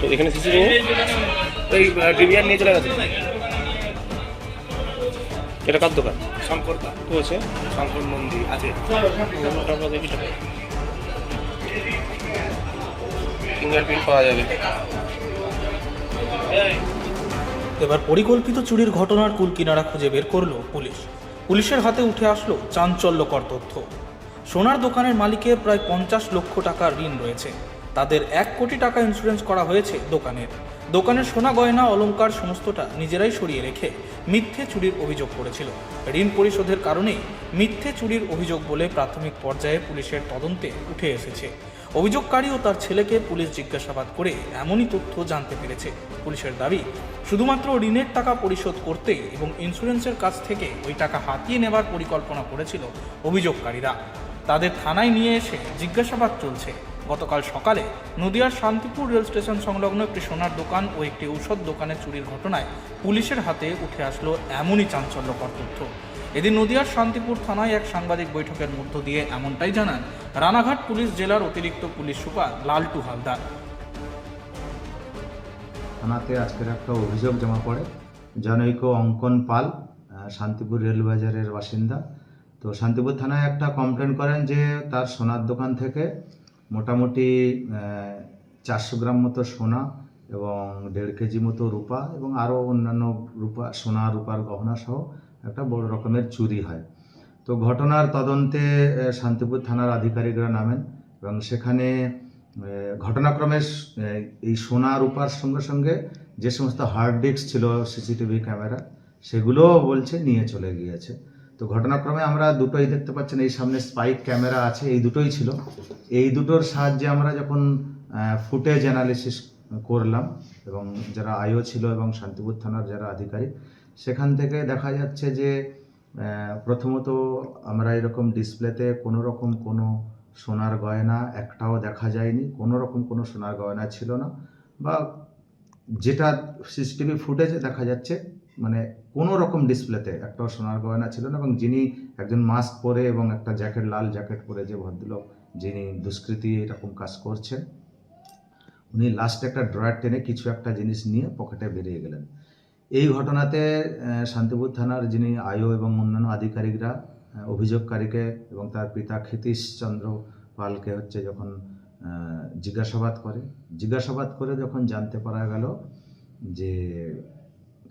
তো এখানে সিসি নিয়ে এই নিয়ে চলে গেছে। এটা কার দোকান? শঙ্কর আছে শঙ্কর মন্দির আছে। ফিঙ্গারপ্রিন্ট পাওয়া যাবে। এবার পরিকল্পিত চুরির ঘটনার কুল কিনারা খুঁজে বের করল পুলিশ। পুলিশের হাতে উঠে আসলো চাঞ্চল্যকর তথ্য। সোনার দোকানের মালিকের প্রায় পঞ্চাশ লক্ষ টাকার ঋণ রয়েছে। তাদের এক কোটি টাকা ইন্স্যুরেন্স করা হয়েছে দোকানের। দোকানের সোনা গয়না, অলংকার সমস্তটা নিজেরাই সরিয়ে রেখে মিথ্যে চুরির অভিযোগ করেছিল। ঋণ পরিশোধের কারণেই মিথ্যে চুরির অভিযোগ বলে প্রাথমিক পর্যায়ে পুলিশের তদন্তে উঠে এসেছে। অভিযোগকারী ও তার ছেলেকে পুলিশ জিজ্ঞাসাবাদ করে এমনই তথ্য জানতে পেরেছে। পুলিশের দাবি, শুধুমাত্র ঋণের টাকা পরিশোধ করতে এবং ইন্স্যুরেন্সের কাছ থেকে ওই টাকা হাতিয়ে নেবার পরিকল্পনা করেছিল অভিযোগকারীরা। তাদের থানায় নিয়ে এসে জিজ্ঞাসাবাদ চলছে। গতকাল সকালে নদিয়ার শান্তিপুর রেল স্টেশন সংলগ্ন একটি সোনার দোকান ও একটি ঔষধ দোকানে চুরির ঘটনায় পুলিশের হাতে উঠে আসলো এমনই চাঞ্চল্যকর তথ্য। এদিন নদিয়ার শান্তিপুর থানায় এক সাংবাদিক বৈঠকের মধ্য দিয়ে এমনটাই জানান, রানাঘাট পুলিশ জেলার অতিরিক্ত পুলিশ সুপার লালটু হালদার। থানাতে আজকের একটা অভিযোগ জমা পড়ে। জনৈক অঙ্কন পাল শান্তিপুর রেলবাজারের বাসিন্দা। তো শান্তিপুর থানায় একটা কমপ্লেন করেন যে তার সোনার দোকান থেকে মোটামুটি চারশো গ্রাম মতো সোনা এবং দেড় কেজি মতো রূপা এবং আরও অন্যান্য রূপা, সোনা, রূপার গহনা সহ একটা বড় রকমের চুরি হয়। তো ঘটনার তদন্তে শান্তিপুর থানার আধিকারিকরা নামেন এবং সেখানে ঘটনাক্রমে এই সোনা, রূপার সঙ্গে সঙ্গে যে সমস্ত হার্ড ডিস্ক ছিল, সিসিটিভি ক্যামেরা, সেগুলোও বলছে নিয়ে চলে গিয়েছে। তো ঘটনাক্রমে আমরা দুটোই দেখতে পাচ্ছেন, এই সামনে স্পাইক ক্যামেরা আছে, এই দুটোই ছিল। এই দুটোর সাহায্যে আমরা যখন ফুটেজ অ্যানালিসিস করলাম, এবং যারা আইও ছিল এবং শান্তিপুর থানার যারা আধিকারিক, সেখান থেকে দেখা যাচ্ছে যে প্রথমত আমরা এরকম ডিসপ্লেতে কোনো রকম কোনো সোনার গয়না একটাও দেখা যায়নি, কোনো রকম কোনো সোনার গয়না ছিল না, বা যেটা সিসিটিভি ফুটেজে দেখা যাচ্ছে মানে কোনো রকম ডিসপ্লেতে একটাও সোনার গয়না ছিল না এবং যিনি একজন মাস্ক পরে এবং একটা জ্যাকেট লাল জ্যাকেট পরে যে ভদ্রলোক যিনি দুষ্কৃতী এরকম কাজ করছেন, উনি লাস্টে একটা ড্রয়ার টেনে কিছু একটা জিনিস নিয়ে পকেটে বেরিয়ে গেলেন। এই ঘটনাতে শান্তিপুর থানার যিনি আয়ো এবং অন্যান্য আধিকারিকরা অভিযোগকারীকে এবং তার পিতা ক্ষিতীশ চন্দ্র পালকে হচ্ছে যখন জিজ্ঞাসাবাদ করে জিজ্ঞাসাবাদ করে যখন জানতে পারা গেল যে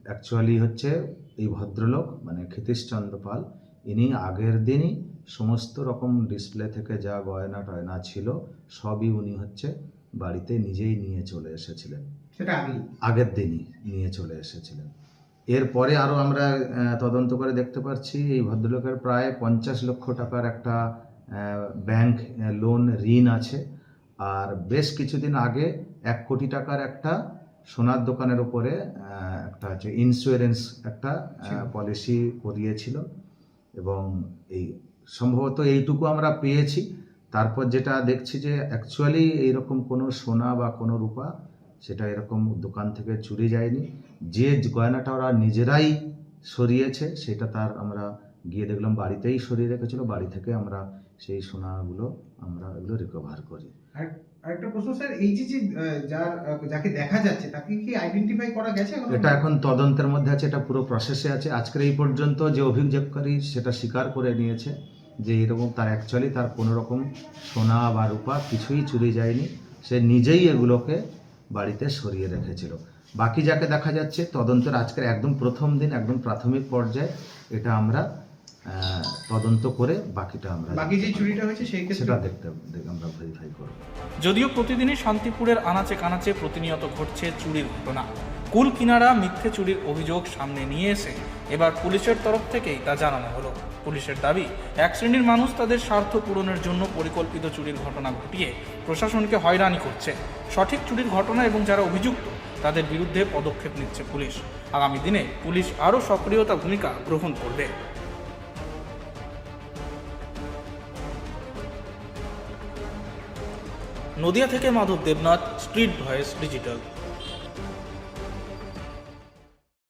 অ্যাকচুয়ালি হচ্ছে এই ভদ্রলোক মানে ক্ষিতীশ চন্দ্র পাল ইনি আগের দিনই সমস্ত রকম ডিসপ্লে থেকে যা গয়না টয়না ছিল সবই উনি হচ্ছে বাড়িতে নিজেই নিয়ে চলে এসেছিলেন। সেটা আগের দিনই নিয়ে চলে এসেছিলেন। এরপরে আরও আমরা তদন্ত করে দেখতে পাচ্ছি এই ভদ্রলোকের প্রায় পঞ্চাশ লক্ষ টাকার একটা ব্যাংক লোন ঋণ আছে। আর বেশ কিছুদিন আগে এক কোটি টাকার একটা সোনার দোকানের উপরে একটা হচ্ছে ইন্স্যুরেন্স একটা পলিসি করিয়েছিল এবং এই সম্ভবত এইটুকু আমরা পেয়েছি। তারপর যেটা দেখছি যে অ্যাকচুয়ালি এইরকম কোনো সোনা বা কোনো রূপা সেটা এরকম দোকান থেকে চুরি যায়নি। যে গয়নাটা ওরা নিজেরাই সরিয়েছে সেটা তার আমরা গিয়ে দেখলাম বাড়িতেই সরিয়ে রেখেছিল বাড়ি থেকে আমরা সেই সোনাগুলো আমরা এগুলো রিকভার করি। আরেকটা প্রশ্ন স্যার এই যে যে যার যাকে দেখা যাচ্ছে তাকে কি আইডেন্টিফাই করা গেছে? এটা এখন তদন্তের মধ্যে আছে এটা পুরো প্রসেসে আছে। আজকের এই পর্যন্ত যে অভিযোগকারী সেটা স্বীকার করে নিয়েছে যে এরকম তার অ্যাকচুয়ালি তার কোনো রকম সোনা বা রূপা কিছুই চুরি যায়নি। সে নিজেই এগুলোকে বাড়িতে সরিয়ে রেখেছিল। বাকি যাকে দেখা যাচ্ছে তদন্তের আজকের একদম প্রথম দিন একদম প্রাথমিক পর্যায়ে এটা আমরা তদন্ত করে বাকিটা আমরা বাকি যে চুরিটা হয়েছে সেই সেটা দেখতে আমরা ভেরিফাই করব। যদিও প্রতিদিনই শান্তিপুরের আনাচে কানাচে প্রতিনিয়ত ঘটছে চুরির ঘটনা। কুল কিনারা মিথ্যে চুরির অভিযোগ সামনে নিয়ে এসে এবার পুলিশের তরফ থেকেই তা জানানো হলো। পুলিশের দাবি এক শ্রেণির মানুষ তাদের স্বার্থ পূরণের জন্য পরিকল্পিত চুরির ঘটনা ঘটিয়ে প্রশাসনকে হয়রানি করছে। সঠিক চুরির ঘটনা এবং যারা অভিযুক্ত তাদের বিরুদ্ধে পদক্ষেপ নিচ্ছে পুলিশ। আগামী দিনে পুলিশ আরও সক্রিয়তা ভূমিকা গ্রহণ করবে। নদিয়া থেকে Madhab Debnath street voice digital